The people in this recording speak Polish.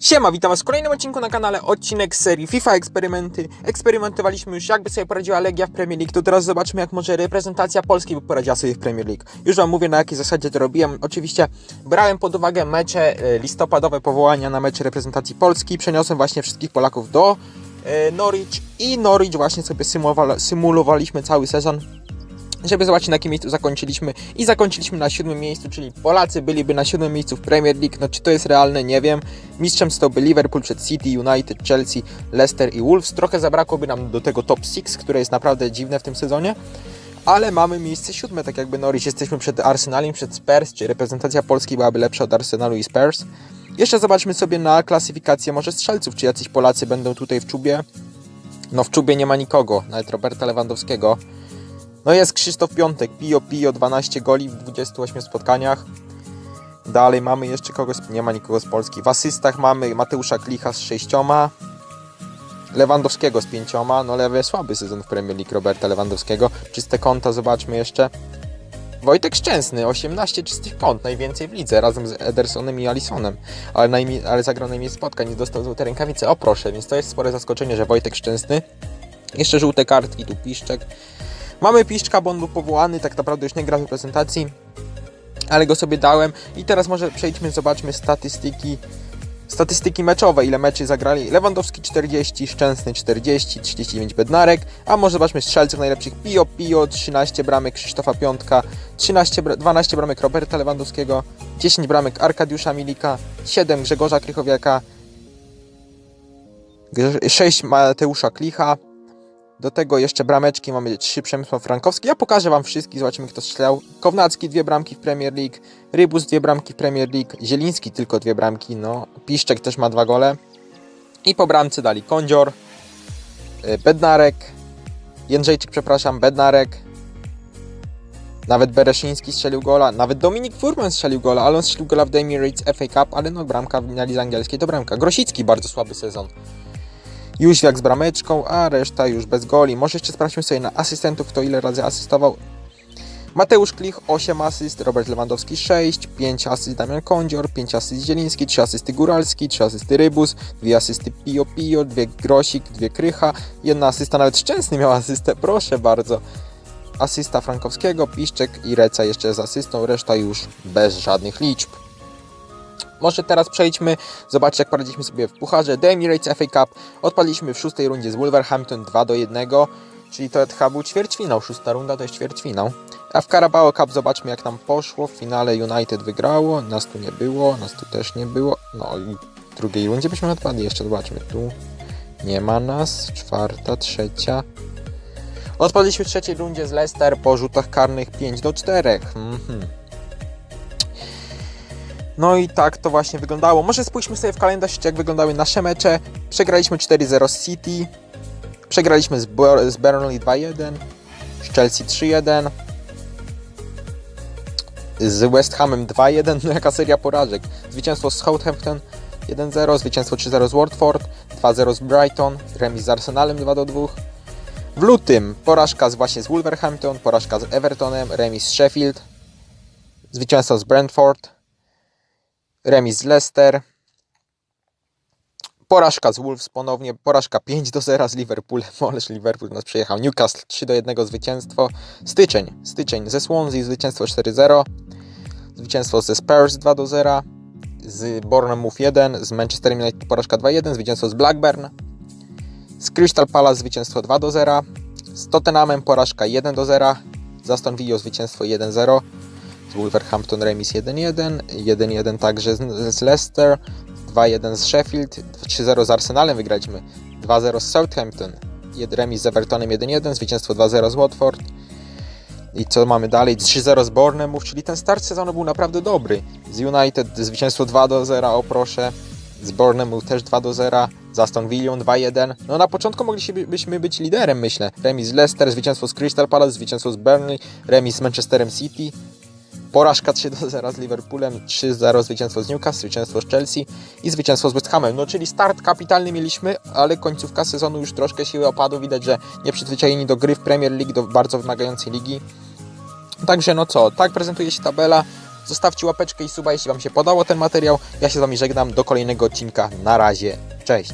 Siema, witam was w kolejnym odcinku na kanale, odcinek serii FIFA Eksperymenty. Eksperymentowaliśmy już jakby sobie poradziła Legia w Premier League, to teraz zobaczmy jak może reprezentacja Polski by poradziła sobie w Premier League. Już wam mówię na jakiej zasadzie to robiłem. Oczywiście brałem pod uwagę mecze e, listopadowe powołania na mecze reprezentacji Polski. Przeniosłem właśnie wszystkich Polaków do e, Norwich i Norwich właśnie sobie symulowa- symulowaliśmy cały sezon żeby zobaczyć na jakim miejscu zakończyliśmy i zakończyliśmy na siódmym miejscu, czyli Polacy byliby na siódmym miejscu w Premier League, no czy to jest realne, nie wiem. Mistrzem stałby Liverpool przed City, United, Chelsea, Leicester i Wolves. Trochę zabrakłoby nam do tego top 6, które jest naprawdę dziwne w tym sezonie, ale mamy miejsce siódme, tak jakby Norwich jesteśmy przed Arsenalem, przed Spurs, czy reprezentacja Polski byłaby lepsza od Arsenalu i Spurs. Jeszcze zobaczmy sobie na klasyfikację może strzelców, czy jacyś Polacy będą tutaj w czubie. No w czubie nie ma nikogo, nawet Roberta Lewandowskiego. No jest Krzysztof Piątek, Pio Pio, 12 goli w 28 spotkaniach. Dalej mamy jeszcze kogoś, nie ma nikogo z Polski. W asystach mamy Mateusza Klicha z 6, Lewandowskiego z 5, no lewy słaby sezon w Premier League Roberta Lewandowskiego. Czyste konta zobaczmy jeszcze. Wojtek Szczęsny, 18 czystych kąt, najwięcej w lidze, razem z Edersonem i Alisonem, ale, najmniej, ale zagrał najmniej spotkań, nie dostał złote rękawice, o proszę, więc to jest spore zaskoczenie, że Wojtek Szczęsny. Jeszcze żółte kartki, tu Piszczek, Mamy Piszczka, bo on był powołany, tak naprawdę już nie gra w reprezentacji, ale go sobie dałem. I teraz może przejdźmy, zobaczmy statystyki. Statystyki meczowe, ile meczy zagrali. Lewandowski 40, Szczęsny 40, 39 Bednarek, a może zobaczmy strzelców najlepszych. Pio Pio, 13 bramek Krzysztofa Piątka, 13, bra- 12 bramek Roberta Lewandowskiego, 10 bramek Arkadiusza Milika, 7 Grzegorza Krychowiaka, 6 Mateusza Klicha, do tego jeszcze brameczki mamy trzy Przemysław Frankowski. Ja pokażę wam wszystkich, zobaczymy kto strzelał. Kownacki dwie bramki w Premier League, Rybus dwie bramki w Premier League, Zieliński tylko dwie bramki, no. Piszczek też ma dwa gole. I po bramce dali Kądzior, y, Bednarek, Jędrzejczyk, przepraszam, Bednarek. Nawet Bereszyński strzelił gola, nawet Dominik Furman strzelił gola, ale on strzelił gola w The FA Cup, ale no bramka w lidze angielskiej to bramka. Grosicki bardzo słaby sezon. Jóźwiak z brameczką, a reszta już bez goli. Może jeszcze sprawdźmy sobie na asystentów, kto ile razy asystował. Mateusz Klich 8 asyst, Robert Lewandowski 6, 5 asyst Damian Kądzior, 5 asyst Zieliński, 3 asysty Góralski, 3 asysty Rybus, 2 asysty Pio Pio, 2 Grosik, 2 Krycha, jedna asysta, nawet Szczęsny miał asystę, proszę bardzo. Asysta Frankowskiego, Piszczek i Reca jeszcze z asystą, reszta już bez żadnych liczb. Może teraz przejdźmy, zobaczcie jak poradziliśmy sobie w Pucharze The Emirates FA Cup. Odpadliśmy w szóstej rundzie z Wolverhampton 2 do 1, czyli to chyba był ćwierćfinał, szósta runda to jest ćwierćfinał. A w Carabao Cup zobaczmy jak nam poszło, w finale United wygrało, nas tu nie było, nas tu też nie było, no i w drugiej rundzie byśmy odpadli, jeszcze zobaczmy, tu nie ma nas, czwarta, trzecia. Odpadliśmy w trzeciej rundzie z Leicester po rzutach karnych 5 do 4. Mhm. No i tak to właśnie wyglądało. Może spójrzmy sobie w kalendarz, jak wyglądały nasze mecze. Przegraliśmy 4-0 z City, przegraliśmy z, Bur- z Burnley 2-1, z Chelsea 3-1, z West Hamem 2-1, no jaka seria porażek. Zwycięstwo z Southampton 1-0, zwycięstwo 3-0 z Watford, 2-0 z Brighton, remis z Arsenalem 2-2. W lutym porażka właśnie z Wolverhampton, porażka z Evertonem, remis z Sheffield, zwycięstwo z Brentford, remis z Leicester, porażka z Wolves ponownie, porażka 5 do 0 z Liverpoolem, ależ Liverpool nas przejechał, Newcastle 3 do 1 zwycięstwo, styczeń, styczeń ze Swansea zwycięstwo 4-0, zwycięstwo ze Spurs 2 do 0, z Bournemouth 1, z Manchester United porażka 2-1, zwycięstwo z Blackburn, z Crystal Palace zwycięstwo 2 do 0, z Tottenhamem porażka 1 do 0, z Aston Villa zwycięstwo 1-0, z Wolverhampton remis 1-1, 1-1 także z, z Leicester, 2-1 z Sheffield, 3-0 z Arsenalem wygraliśmy, 2-0 z Southampton, remis z Evertonem 1-1, zwycięstwo 2-0 z Watford. I co mamy dalej? 3-0 z Bournemouth, czyli ten start sezonu był naprawdę dobry. Z United zwycięstwo 2-0, o proszę. Z Bournemouth też 2-0, z Aston Villą 2-1. No na początku moglibyśmy być liderem, myślę. Remis z Leicester, zwycięstwo z Crystal Palace, zwycięstwo z Burnley, remis z Manchesterem City, Porażka 3 do 0 z Liverpoolem, 3-0 zwycięstwo z Newcastle, zwycięstwo z Chelsea i zwycięstwo z West Hamem. No czyli start kapitalny mieliśmy, ale końcówka sezonu już troszkę siły opadło. Widać, że nieprzyzwyczajeni do gry w Premier League, do bardzo wymagającej ligi. Także no co, tak prezentuje się tabela. Zostawcie łapeczkę i suba, jeśli Wam się podobał ten materiał. Ja się z Wami żegnam. Do kolejnego odcinka. Na razie. Cześć.